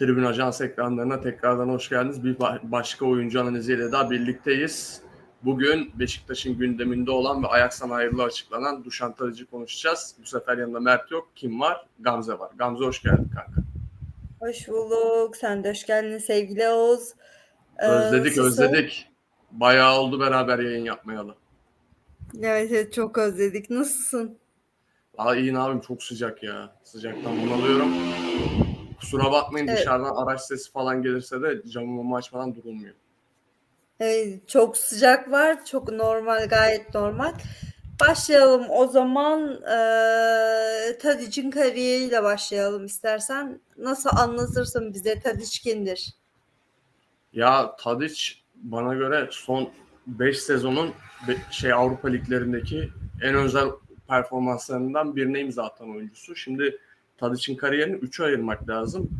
Tribün Ajans ekranlarına tekrardan hoş geldiniz. Bir ba- başka oyuncu analiziyle daha birlikteyiz. Bugün Beşiktaş'ın gündeminde olan ve Ajax'tan ayrılığı açıklanan Dušan Tadic'i konuşacağız. Bu sefer yanında Mert yok. Kim var? Gamze var. Gamze hoş geldin kanka. Hoş bulduk. Sen de hoş geldin sevgili Oğuz. Ee, Özledik Suso- özledik. Bayağı oldu beraber yayın yapmayalı. Evet, evet çok özledik. Nasılsın? Aa iyi yapayım çok sıcak ya. Sıcaktan bunalıyorum. Kusura bakmayın Evet. dışarıdan araç sesi falan gelirse de camımı açmadan durulmuyor. Ee, çok sıcak var. Çok normal, gayet normal. Başlayalım o zaman. Ee, Tadic'in kariyeriyle başlayalım istersen. Nasıl anlatırsın bize Tadic kimdir? Ya Tadic bana göre son 5 sezonun şey Avrupa liglerindeki en özel performanslarından birine imza atan oyuncusu. Şimdi Tadic'in kariyerini 3'e ayırmak lazım.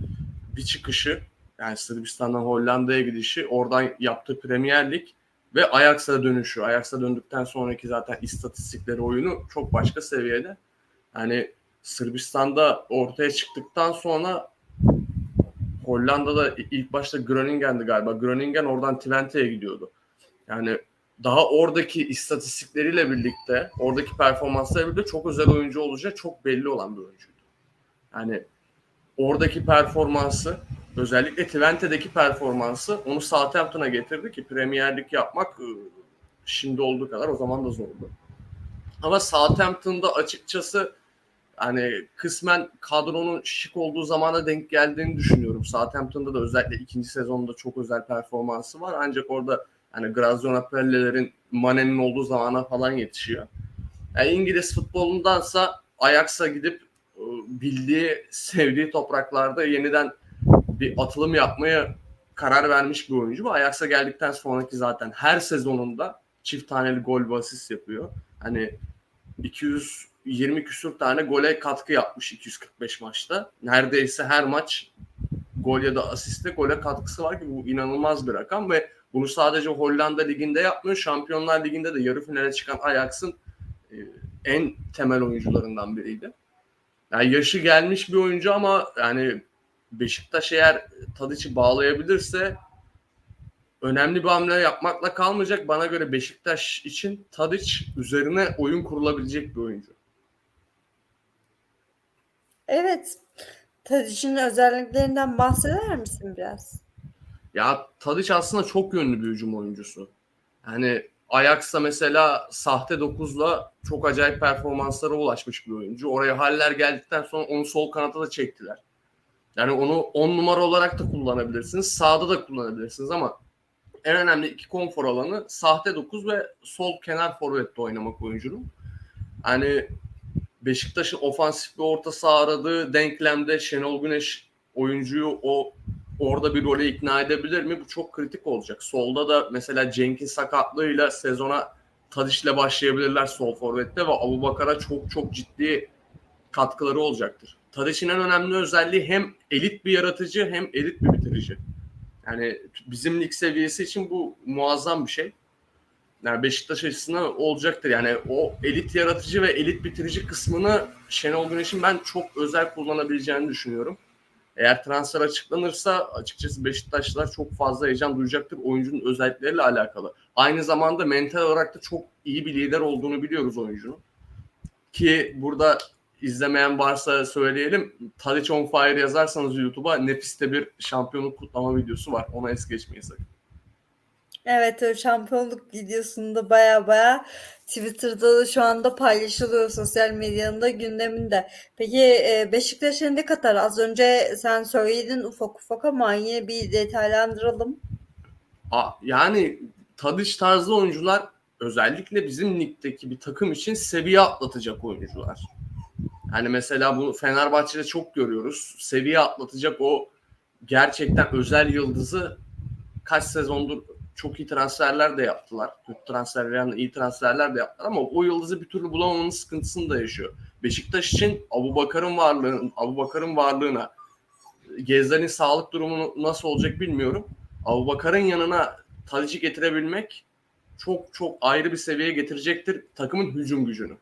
Bir çıkışı yani Sırbistan'dan Hollanda'ya gidişi, oradan yaptığı Premier Lig ve Ajax'a dönüşü. Ajax'a döndükten sonraki zaten istatistikleri oyunu çok başka seviyede. Yani Sırbistan'da ortaya çıktıktan sonra Hollanda'da ilk başta Groningen'di galiba. Groningen oradan Twente'ye gidiyordu. Yani daha oradaki istatistikleriyle birlikte, oradaki performanslarıyla birlikte çok özel oyuncu olacağı çok belli olan bir oyuncuydu. Yani oradaki performansı, özellikle Twente'deki performansı onu Southampton'a getirdi ki Premier Lig yapmak ıı, şimdi olduğu kadar o zaman da zordu. Ama Southampton'da açıkçası hani kısmen kadronun şık olduğu zamana denk geldiğini düşünüyorum. Southampton'da da özellikle ikinci sezonda çok özel performansı var. Ancak orada hani Graziano Pelle'lerin Mane'nin olduğu zamana falan yetişiyor. Yani İngiliz futbolundansa Ajax'a gidip bildiği, sevdiği topraklarda yeniden bir atılım yapmaya karar vermiş bir oyuncu. Ve Ajax'a geldikten sonraki zaten her sezonunda çift taneli gol ve asist yapıyor. Hani 220 küsur tane gole katkı yapmış 245 maçta. Neredeyse her maç gol ya da asiste gole katkısı var ki bu inanılmaz bir rakam ve bunu sadece Hollanda liginde yapmıyor. Şampiyonlar liginde de yarı finale çıkan Ajax'ın e, en temel oyuncularından biriydi. Yani yaşı gelmiş bir oyuncu ama yani Beşiktaş eğer Tadic'i bağlayabilirse önemli bir hamle yapmakla kalmayacak. Bana göre Beşiktaş için Tadic üzerine oyun kurulabilecek bir oyuncu. Evet. Tadic'in özelliklerinden bahseder misin biraz? Ya Tadic aslında çok yönlü bir hücum oyuncusu. Yani Ajax'ta mesela sahte 9'la çok acayip performanslara ulaşmış bir oyuncu. Oraya Haller geldikten sonra onu sol kanata da çektiler. Yani onu 10 numara olarak da kullanabilirsiniz. Sağda da kullanabilirsiniz ama en önemli iki konfor alanı sahte 9 ve sol kenar forvette oynamak oyuncunun. Hani Beşiktaş'ın ofansif bir orta saha aradığı denklemde Şenol Güneş oyuncuyu o orada bir role ikna edebilir mi? Bu çok kritik olacak. Solda da mesela Cenk'in sakatlığıyla sezona Tadiş'le başlayabilirler sol forvette ve Abubakar'a çok çok ciddi katkıları olacaktır. Tadiş'in en önemli özelliği hem elit bir yaratıcı hem elit bir bitirici. Yani bizim lig seviyesi için bu muazzam bir şey. Yani Beşiktaş açısından olacaktır. Yani o elit yaratıcı ve elit bitirici kısmını Şenol Güneş'in ben çok özel kullanabileceğini düşünüyorum. Eğer transfer açıklanırsa açıkçası Beşiktaşlılar çok fazla heyecan duyacaktır oyuncunun özellikleriyle alakalı. Aynı zamanda mental olarak da çok iyi bir lider olduğunu biliyoruz oyuncunun. Ki burada izlemeyen varsa söyleyelim. Tadic on Fire yazarsanız YouTube'a nefiste bir şampiyonluk kutlama videosu var. Ona es geçmeyin sakın. Evet, şampiyonluk videosunda baya baya Twitter'da da şu anda paylaşılıyor sosyal medyanın da gündeminde. Peki e, ne kadar? Az önce sen söyledin ufak ufak ama yine bir detaylandıralım. Aa, yani Tadic tarzı oyuncular özellikle bizim ligdeki bir takım için seviye atlatacak oyuncular. Yani mesela bunu Fenerbahçe'de çok görüyoruz. Seviye atlatacak o gerçekten özel yıldızı kaç sezondur çok iyi transferler de yaptılar. Kötü transferler, iyi transferler de yaptılar ama o yıldızı bir türlü bulamamanın sıkıntısını da yaşıyor. Beşiktaş için Abu Bakar'ın varlığın, Abu Bakar'ın varlığına Gezler'in sağlık durumu nasıl olacak bilmiyorum. Abu Bakar'ın yanına Tadic'i getirebilmek çok çok ayrı bir seviyeye getirecektir takımın hücum gücünü.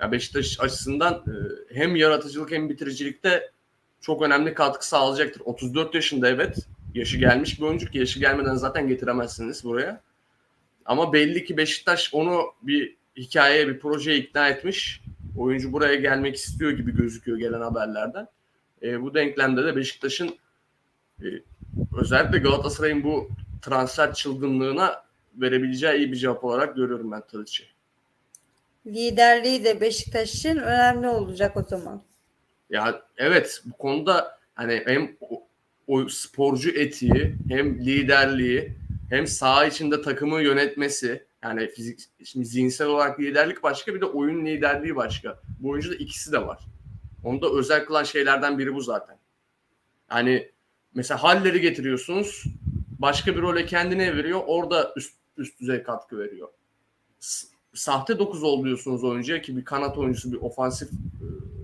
Ya Beşiktaş açısından e, hem yaratıcılık hem bitiricilikte çok önemli katkı sağlayacaktır. 34 yaşında evet. Yaşı gelmiş bir oyuncu ki yaşı gelmeden zaten getiremezsiniz buraya. Ama belli ki Beşiktaş onu bir hikayeye, bir projeye ikna etmiş. Oyuncu buraya gelmek istiyor gibi gözüküyor gelen haberlerden. E, bu denklemde de Beşiktaş'ın e, özellikle Galatasaray'ın bu transfer çılgınlığına verebileceği iyi bir cevap olarak görüyorum ben Tadic'i. Liderliği de Beşiktaş için önemli olacak o zaman. Ya evet bu konuda hani hem o, sporcu etiği hem liderliği hem saha içinde takımı yönetmesi yani fizik şimdi zihinsel olarak liderlik başka bir de oyun liderliği başka. Bu oyuncuda ikisi de var. Onu da özel kılan şeylerden biri bu zaten. Yani mesela halleri getiriyorsunuz başka bir role kendine eviriyor orada üst, üst düzey katkı veriyor. Sahte 9 oluyorsunuz oyuncuya ki bir kanat oyuncusu bir ofansif e,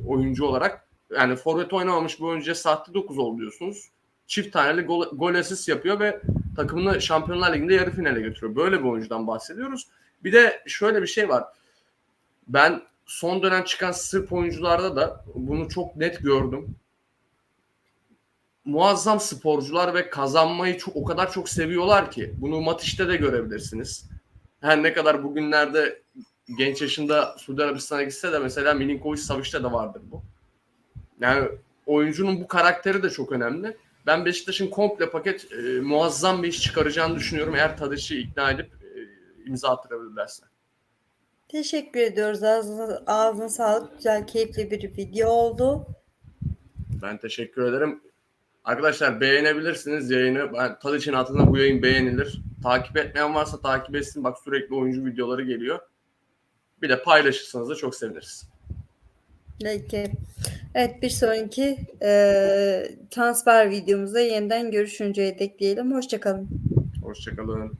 oyuncu olarak yani forvet oynamamış bir oyuncuya sahte 9 oluyorsunuz. Çift taneli gol, gol asist yapıyor ve takımını Şampiyonlar Ligi'nde yarı finale götürüyor. Böyle bir oyuncudan bahsediyoruz. Bir de şöyle bir şey var. Ben son dönem çıkan Sırp oyuncularda da bunu çok net gördüm. Muazzam sporcular ve kazanmayı çok, o kadar çok seviyorlar ki. Bunu Matiş'te de görebilirsiniz. Her ne kadar bugünlerde genç yaşında Suudi Arabistan'a gitse de mesela Milinkovic Savic'te de vardır bu. Yani oyuncunun bu karakteri de çok önemli. Ben Beşiktaş'ın komple paket e, muazzam bir iş çıkaracağını düşünüyorum eğer Tadic'i ikna edip e, imza attırabilirlerse. Teşekkür ediyoruz. Ağzına, ağzına sağlık. Güzel, keyifli bir video oldu. Ben teşekkür ederim. Arkadaşlar beğenebilirsiniz yayını. Ben Tadic'in altında bu yayın beğenilir. Takip etmeyen varsa takip etsin. Bak sürekli oyuncu videoları geliyor. Bir de paylaşırsanız da çok seviniriz. Peki. Evet bir sonraki e, transfer videomuzda yeniden görüşünceye dek diyelim. Hoşçakalın. Hoşçakalın.